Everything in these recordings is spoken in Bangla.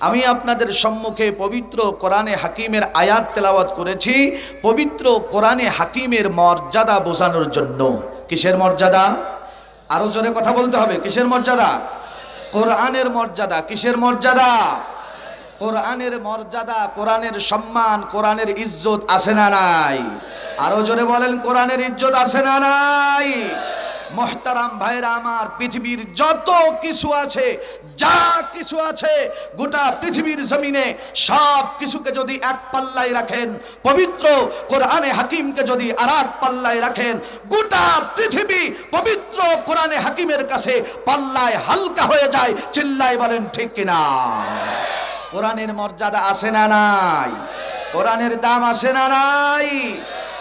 আমি আপনাদের সম্মুখে পবিত্র কোরআনে হাকিমের আয়াত তেলাওয়াত করেছি, পবিত্র কোরআনে হাকিমের মর্যাদা বোঝানোর জন্য। কিসের মর্যাদা? আরও জোরে কথা বলতে হবে, কিসের মর্যাদা? কোরআনের মর্যাদা, কিসের মর্যাদা? কোরআনের মর্যাদা, কোরআনের সম্মান, কোরআনের ইজ্জত আছে না নাই? আরও জোরে বলেন, কোরআনের ইজ্জত আছে না নাই? মোহতারাম ভাইরা আমার পৃথিবীর যত কিছু আছে, যা কিছু আছে, গোটা পৃথিবীর জমিনে সব কিছুকে যদি এক পাল্লায় রাখেন, পবিত্র কোরআনে হাকিমকে যদি আর এক পাল্লায় রাখেন, গোটা পৃথিবী পবিত্র কোরআনে হাকিমের কাছে পাল্লায় হালকা হয়ে যায়, চিল্লায় বলেন, ঠিক কিনা কোরআনের মর্যাদা আছে না নাই? কোরআনের দাম আছে না নাই?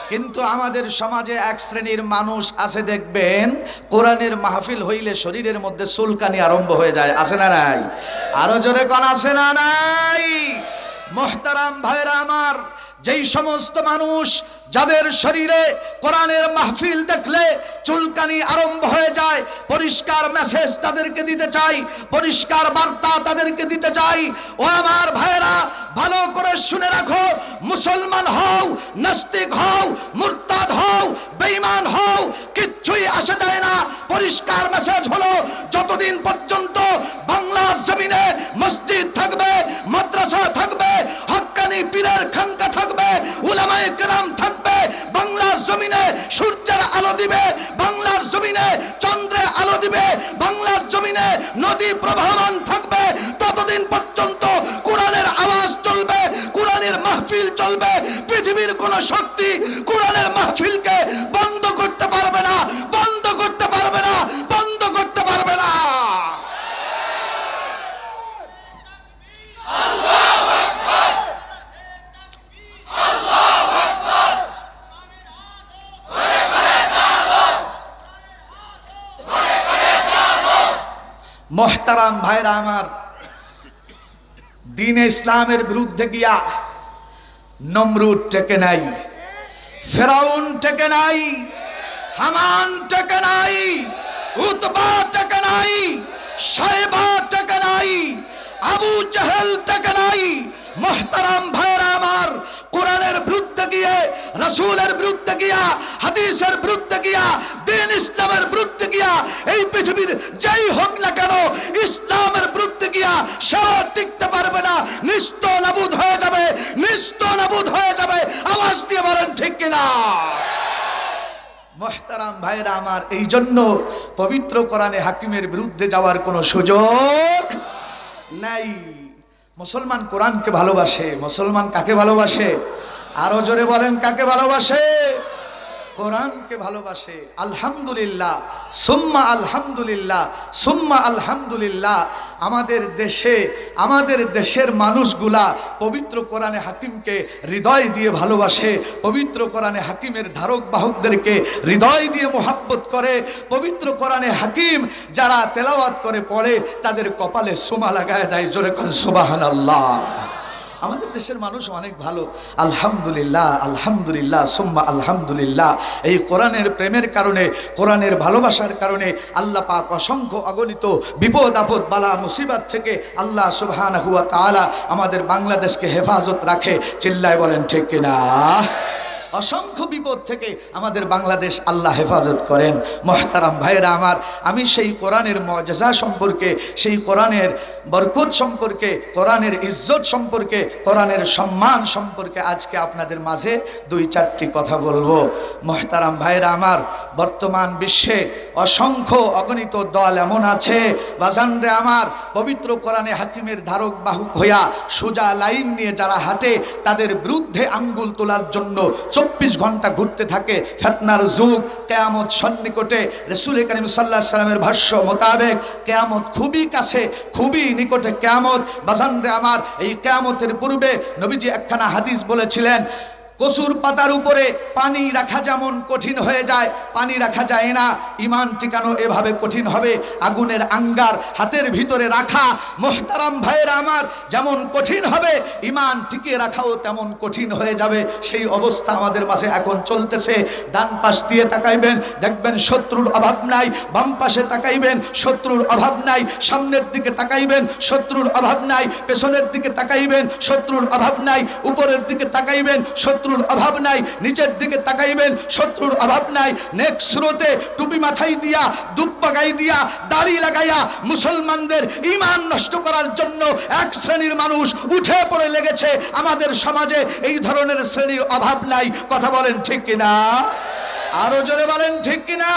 কিন্তু আমাদের সমাজে এক শ্রেণির মানুষ আছে, দেখবেন, কোরআনের মাহফিল হইলে শরীরের মধ্যে চুলকানি আরম্ভ হয়ে যায়, আছে না নাই? আরও জোরে কন, আছে না নাই? মোহতারাম ভাইরা আমার, যেই সমস্ত মানুষ যাদের শরীরে কোরআনের মাহফিল দেখলে চুলকানি আরম্ভ হয়ে যায়, পরিষ্কার মেসেজ তাদেরকে দিতে চাই, পরিষ্কার বার্তা তাদেরকে দিতে চাই, ও আমার ভাইরা, ভালো করে শুনে রাখো, মুসলমান হও, নাস্তিক হও, মুরতাদ হও, বেঈমান হও, কিচ্ছুই আসে যায় না। পরিষ্কার মেসেজ হলো, যতদিন পর্যন্ত বাংলার জমিনে মসজিদ থাকবে বাংলার জমিনে সূর্যের আলো দিবে, বাংলার জমিনে চন্দ্রে আলো দিবে, বাংলার জমিনে নদী প্রবাহমান থাকবে, ততদিন পর্যন্ত কোরআনের আওয়াজ চলবে, কোরআনের মাহফিল চলবে, পৃথিবীর কোন শক্তি কোরআনের মাহফিলকে বন্ধ করতে পারবে না বন্ধ করতে পারবে না বন্ধ করতে পারবে না মোহতারাম ভাইরা আমার, দিন ইসলামের বিরুদ্ধে গিয়া নমরুদ টেকে নাই, ফেরাউন টেকে নাই, হামান টেকে নাই, উতবা টেকে নাই সাহেবা টেকে নাই আবু জাহেল টেকে নাই মোহতারাম ভাইরা আমার কোরআনের বিরুদ্ধে গিয়ে, রসুলের বিরুদ্ধে গিয়া, হাদিসের বিরুদ্ধে গিয়া, দিন ইসলামের বিরুদ্ধে গিয়া, এই পৃথিবীর যাই হোক না কেন, ইসলামের বিরুদ্ধে গিয়া সে আর টিকতে পারবে না। নিস্ত নাবুদ হয়ে যাবে নিস্ত নাবুদ হয়ে যাবে। আওয়াজ দিয়ে বলেন, ঠিক কিনা? মোহতারাম ভাইরা আমার এই জন্য পবিত্র কোরআনে হাকিমের বিরুদ্ধে যাওয়ার কোনো সুযোগ নাই। মুসলমান কোরআনকে ভালোবাসে মুসলমান কাকে ভালোবাসে? আরও জোরে বলেন কাকে ভালোবাসে? কোরআনকে ভালোবাসে। আলহামদুলিল্লাহ, সুম্মা আলহামদুলিল্লাহ সুম্মা আলহামদুলিল্লাহ। আমাদের দেশে, আমাদের দেশের মানুষগুলা পবিত্র কোরআনে হাকিমকে হৃদয় দিয়ে ভালোবাসে, পবিত্র কোরআনে হাকিমের ধারক বাহকদেরকে হৃদয় দিয়ে মোহাব্বত করে, পবিত্র কোরআনে হাকিম যারা তেলাওয়াত করে পড়ে, তাদের কপালে সোমা লাগায় দেয়, জোরে কন সুবাহান আল্লাহ আমাদের দেশের মানুষ অনেক ভালো। আলহামদুলিল্লাহ আলহামদুলিল্লাহ, সোম্মা আলহামদুলিল্লাহ। এই কোরআনের প্রেমের কারণে, কোরআনের ভালোবাসার কারণে আল্লাহ পাক অসংখ্য অগণিত বিপদ, আপদ, বালা, মুসিবাত থেকে আল্লাহ সুবহান হুয়া তালা আমাদের বাংলাদেশকে হেফাজত রাখে। চিল্লায় বলেন ঠিক কিনা? অসংখ্য বিপদ থেকে আমাদের বাংলাদেশ আল্লাহ হেফাজত করেন। মহতারাম ভাইরা আমার, আমি সেই কোরআনের মজা সম্পর্কে, সেই কোরআনের বরকত সম্পর্কে, কোরআনের ইজ্জত সম্পর্কে, কোরআনের সম্মান সম্পর্কে আজকে আপনাদের মাঝে দুই চারটি কথা বলব। মহতারাম ভাইরা আমার, বর্তমান বিশ্বে অসংখ্য অগণিত দল এমন আছে বাজানরে আমার, পবিত্র কোরআনে হাকিমের ধারক বাহুক হইয়া সোজা লাইন নিয়ে যারা হাতে তাদের বিরুদ্ধে আঙ্গুল তোলার জন্য চব্বিশ ঘণ্টা ঘুরতে থাকে ফেতনার যুগ। কেয়ামত সন্নিকটে রসুল করিম সাল্লাহ সাল্লামের ভাষ্য মোতাবেক কেয়ামত খুবই কাছে, খুবই নিকটে কেয়ামত। বাজানরে আমার এই কেয়ামতের পূর্বে নবীজি একখানা হাদিস বলেছিলেন কচুর পাতার উপরে পানি রাখা যেমন কঠিন হয়ে যায়, পানি রাখা যায় না। ইমান টিকানো এভাবে কঠিন হবে। আগুনের আঙ্গার হাতের ভিতরে রাখা। মোহতারাম ভাইয়ের আমার, যেমন কঠিন হবে, ইমান টিকিয়ে রাখাও তেমন কঠিন হয়ে যাবে। সেই অবস্থা আমাদের মাঝে এখন চলতেছে। ডান পাশ দিয়ে তাকাইবেন, দেখবেন শত্রুর অভাব নাই। বাম পাশে তাকাইবেন, শত্রুর অভাব নাই। সামনের দিকে তাকাইবেন, শত্রুর অভাব নাই। পেছনের দিকে তাকাইবেন, শত্রুর অভাব নাই। উপরের দিকে তাকাইবেন শত্রুর অভাব নাই নিচের দিকে তাকাইবেন, শত্রুর অভাব নাই। নেক স্রোতে টুপি মাথায় দিয়া দুপ পাকাই দিয়া, দাড়ি লাগাইয়া মুসলমানদের ইমান নষ্ট করার জন্য এক শ্রেণির মানুষ উঠে পড়ে লেগেছে। আমাদের সমাজে এই ধরনের শ্রেণির অভাব নাই। কথা বলেন ঠিক কিনা? আরও জোরে বলেন ঠিক কিনা?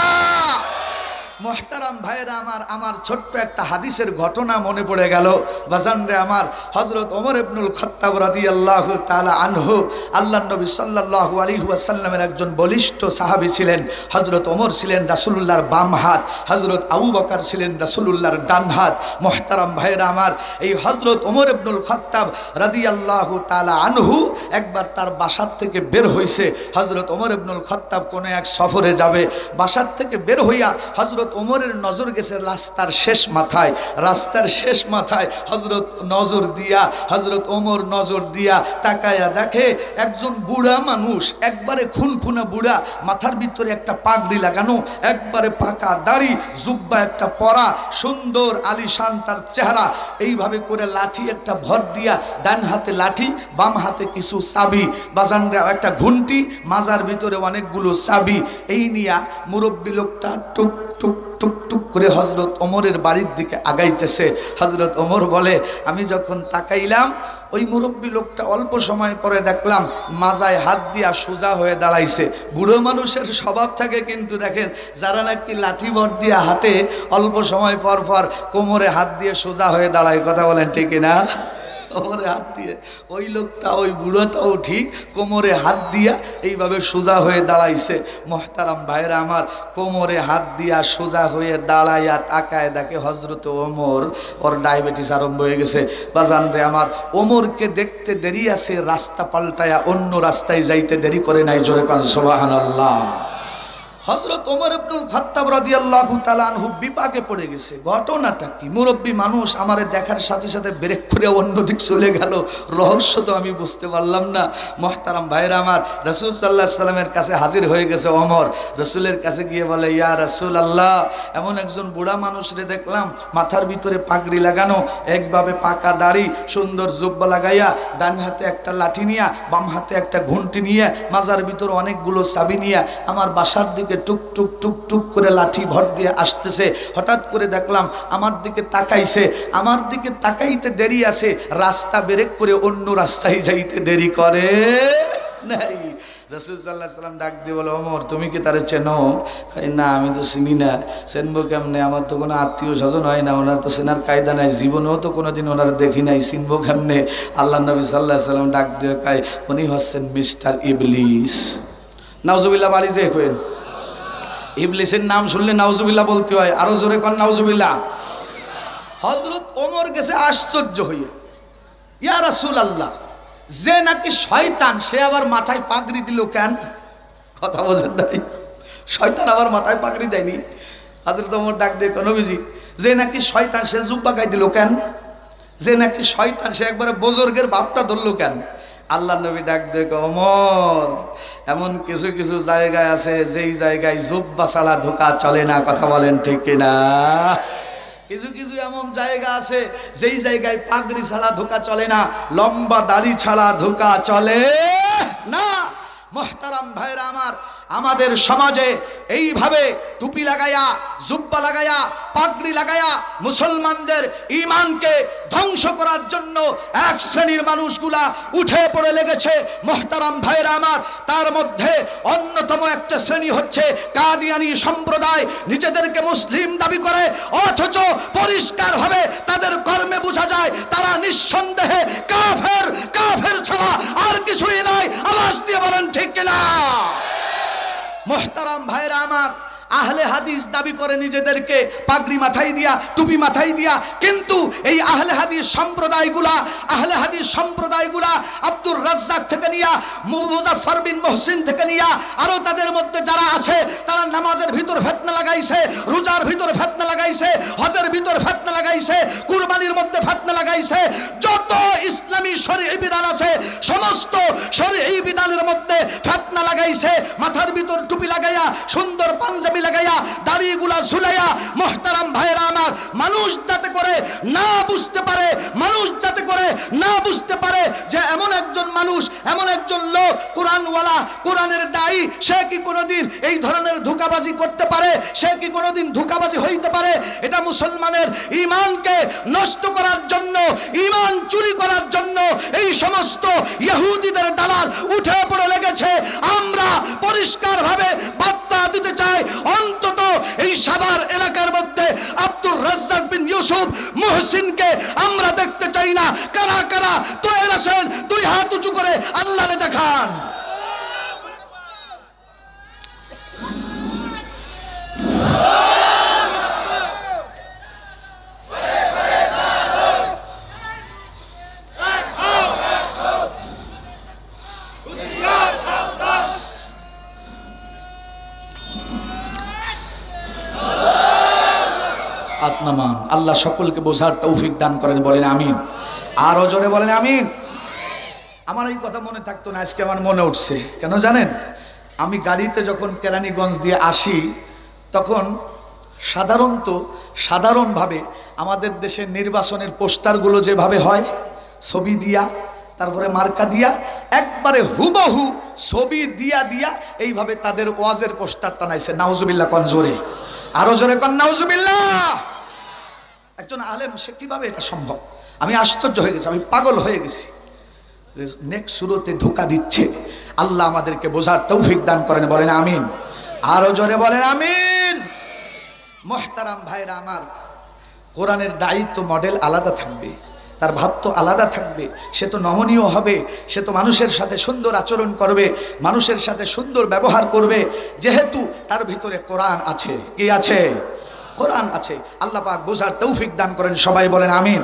মোহতারাম ভাইরা আমার আমার ছোট্ট একটা হাদিসের ঘটনা মনে পড়ে গেল। বাজানরে আমার হজরত ওমর ইবনুল খত্তাব রাদি আল্লাহ তালা আনহু আল্লাহ নবী সাল্লাহ আলী ওয়াসাল্লামের একজন বলিষ্ঠ সাহাবি ছিলেন। হজরত ওমর ছিলেন রাসুলুল্লাহর বাম হাত হজরত আবু বকার ছিলেন রাসুলুল্লাহর ডান হাত। মোহতারাম ভাইরা আমার, এই হজরত ওমর ইবনুল খত্তাব রাদি আল্লাহ তালা আনহু একবার তার বাসার থেকে বের হইছে। হজরত ওমর ইবনুল খত্তাব কোনো এক সফরে যাবে। বাসার থেকে বের হইয়া হজরত ওমরের নজর গেছে রাস্তার শেষ মাথায়। রাস্তার শেষ মাথায় হজরত নজর দিয়া হজরত ওমর নজর দিয়া তাকায়া দেখে একজন বুড়া মানুষ, একবারে খুনখুনা বুড়া, মাথার ভিতরে একটা পাগড়ি লাগানো, একবারে পাকা দাড়ি, জুব্বা একটা পরা, সুন্দর আলিশান তার চেহারা। এইভাবে করে লাঠি একটা ভর দিয়া ডান হাতে লাঠি, বাম হাতে কিছু চাবি। বাজানরা একটা ঘুন্টি মাজার ভিতরে অনেকগুলো চাবি। এই নিয়া মুরব্বী লোকটা টুক টুক টুক টুক টুক করে হজরত ওমরের বাড়ির দিকে আগাইতেছে। হজরত ওমর বলে, আমি যখন তাকাইলাম, ওই মুরব্বী লোকটা অল্প সময় পরে দেখলাম, মাজায় হাত দিয়া সোজা হয়ে দাঁড়াইছে। বুড়ো মানুষের স্বভাব থাকে কিন্তু দেখেন, যারা নাকি লাঠি ভর দিয়া হাতে অল্প সময় পর পর কোমরে হাত দিয়ে সোজা হয়ে দাঁড়ায়। কথা বলেন ঠিক না কোমরে হাত দিয়ে। ওই লোকটা, ওই বুড়োটাও ঠিক কোমরে হাত দিয়া এইভাবে সোজা হয়ে দাঁড়াইছে। মহতারাম ভাইরা আমার, কোমরে হাত দিয়া সোজা হয়ে দাঁড়াইয়া তাকায় দেখে হজরত ওমর, ওর ডায়াবেটিস আরম্ভ হয়ে গেছে। বাজান রে আমার, ওমরকে দেখতে দেরি আছে, রাস্তা পাল্টায়া অন্য রাস্তায় যাইতে দেরি করে নাই, জোরে কান সোবাহান আল্লাহ হজরত ওমর আব্দুল খত্তাব রাদিয়াল্লাহু তাআলা আনহু বিপাকে পড়ে গেছে। ঘটনাটা কি? মুরব্বী মানুষ আমারে দেখার সাথে সাথে ব্রেক করে অন্যদিক চলে গেল। রহস্য তো আমি বুঝতে পারলাম না। মহতারাম ভাইরা আমার, রসুল সাল্লাহ সাল্লামের কাছে হাজির হয়ে গেছে অমর রসুলের কাছে গিয়ে বলে, ইয়া রসুল আল্লাহ এমন একজন বুড়া মানুষরে দেখলাম, মাথার ভিতরে পাগড়ি লাগানো, একভাবে পাকা দাড়ি, সুন্দর জুব্বা লাগাইয়া, ডান হাতে একটা লাঠি নিয়া, বাম হাতে একটা ঘুন্টি নিয়ে, মাজার ভিতরে অনেকগুলো চাবি নিয়ে, আমার বাসার দিকে টুক টুক টুক টুক করে লাঠি ভর দিয়ে আসতেছে। হঠাৎ করে দেখলাম আমার দিকে তাকাইছে, আমার দিকে তাকাইতে দেরি আছে, রাস্তা বেরেক করে অন্য রাস্তায় যাইতে দেরি করে নাই। রসুল সাল্লাহ সাল্লাম ডাক দিয়ে বলে অমর তুমি কি তারে চেনো? না, আমি তো চিনি না। চেনবো কেমনে? আমার তো কোনো আত্মীয় স্বজন হয় না, ওনার তো চেনার কায়দা নাই, জীবনেও তো কোনোদিন ওনার দেখি নাই, চিনবো কেমনে? আল্লাহ নবী সাল্লাহ সাল্লাম ডাক দিয়ে কায়, উনি হচ্ছেন মিস্টার ইবলিস। নাউজুবিল্লাহ, বাড়ি যে কেন ইবলিসের নাম শুনলে নাউজুবিল্লাহ বলতে হয়। আরও জোরে কন নাউজুবিল্লাহ। হজরত ওমর গেছে আশ্চর্য হইয়া। ইয়া রাসূল আল্লাহ যে নাকি শয়তান, সে আবার মাথায় পাগড়ি দিল কেন? কথা বোঝেন নাই। শয়তান আবার মাথায় পাগড়ি দেয়নি। হাজরত ওমর ডাক দিয়ে নবীজি, যে নাকি শয়তান, সে জুব্বা গাই দিল কেন? যে নাকি শয়তান, সে একবারে বুজুর্গের বাপটা ধরলো কেন? আল্লাহ নবী ডাক দেখো অমর, এমন কিছু কিছু জায়গায় আছে, যেই জায়গায় জুব্বা সালা ঢোকা চলে না, কথা বলেন ঠিক কিনা? কিছু কিছু এমন জায়গা আছে, যেই জায়গায় পাগড়ি ছাড়া ধোকা চলে না, লম্বা দাড়ি ছাড়া ধোকা চলে না। মোহতারাম ভাইরা আমার আমাদের সমাজে এইভাবে টুপি লাগায়া, জুব্বা লাগায়া, পাগড়ি লাগায়া মুসলমানদের ইমানকে ধ্বংস করার জন্য এক শ্রেণির মানুষগুলা উঠে পড়ে লেগেছে। মোহতারাম ভাইরা আমার, তার মধ্যে অন্যতম একটা শ্রেণি হচ্ছে কাদিয়ানি সম্প্রদায়। নিজেদেরকে মুসলিম দাবি করে, অথচ পরিষ্কারভাবে তাদের কর্মে বোঝা যায়, তারা নিঃসন্দেহে কাফের কাফের ছাড়া আর কিছুই নয় আওয়াজ দিয়ে বলেন, ঠিক কিনা? মোহতারাম ভাইরা আমার আহলে হাদিস দাবি করে নিজেদেরকে পাগড়ি মাথায় দিয়া, টুপি মাথায় দিয়া। কিন্তু এই আহলে হাদিস সম্প্রদায়গুলা, আহলে হাদিস সম্প্রদায়গুলা আব্দুর রাজ্জাক থেকে নিয়া, মুজাফফর বিন মহসিন থেকে নিয়া, আরও তাদের মধ্যে যারা আছে, তারা নামাজের ভিতর ফেতনা লাগাইছে, রোজার ভিতর ফেতনা লাগাইছে, হজের ভিতর ফেতনা লাগাইছে, কুরবানির মধ্যে ফেতনা লাগাইছে। যত ইসলামী শরীর বিধান আছে, সমস্ত শরীর বিধানের মধ্যে ফেতনা লাগাইছে, মাথার ভিতর টুপি লাগাইয়া, সুন্দর পাঞ্জাবি লাগাইয়া, দাড়িগুলা ঝুলাইয়া, মোহতারাম ভাইরা আমার, মানুষ যাতে করে না বুঝতে পারে, মানুষ যাতে করে না বুঝতে পারে যে এমন একজন মানুষ, এমন একজন লোক, কোরআনওয়ালা, কোরআনের দায়ী, সে কি কোনোদিন এই ধরনের ধোকাবাজি করতে পারে? সে কি কোনোদিন ধোকাবাজি হইতে পারে? এটা মুসলমানের ইমানকে নষ্ট করার জন্য ইমান চুরি করার জন্য এই সমস্ত ইহুদিদের দালাল উঠে পড়ে লেগেছে। আমরা পরিষ্কারভাবে বার্তা দিতে চাই অন্তত এই সাভার এলাকার মধ্যে আব্দুর রাজ্জাক বিন ইউসুফ মুহসিনকে আমরা দেখতে চাই না। কারা কারা? তো এলাসেন দুই হাত উঁচু করে আল্লাহরে দেখান। আত্মামান। আল্লাহ সকলকে বোঝার তৌফিক দান করেন, বলেন আমিন। আরও জোরে বলেন আমিন। আমার এই কথা মনে থাকতো না, আজকে আমার মনে উঠছে। কেন জানেন? আমি গাড়িতে যখন কেরানীগঞ্জ দিয়ে আসি, তখন সাধারণত, সাধারণভাবে আমাদের দেশের নির্বাচনের পোস্টারগুলো যেভাবে হয়, ছবি দিয়া, তারপরে মার্কা দিয়া, একবারে হুবহু ছবি দিয়া দিয়া এইভাবে তাদের ওয়াজের পোস্টার টানাইছে নাউজুবিল্লাহ, কন জোরে? আরও জোরে কন নাউজুবিল্লাহ? একজন আলেম, সে কীভাবে এটা সম্ভব? আমি আশ্চর্য হয়ে গেছি, আমি পাগল হয়ে গেছি। নেক্সট শুরুতে ধোকা দিচ্ছে। আল্লাহ আমাদেরকে বোঝার তৌফিক দান করেন, বলেন আমিন। আরও জোরে বলেন আমিন। মোহতারাম ভাইরা আমার, কোরআনের দায়িত্ব মডেল আলাদা থাকবে। তার ভাব তো আলাদা থাকবে। সে তো নমনীয় হবে, সে তো মানুষের সাথে সুন্দর আচরণ করবে, মানুষের সাথে সুন্দর ব্যবহার করবে। যেহেতু তার ভিতরে কোরআন আছে, কি আছে? কোরআন আছে আল্লাহ পাক বোঝার তৌফিক দান করেন সবাই বলেন আমিন।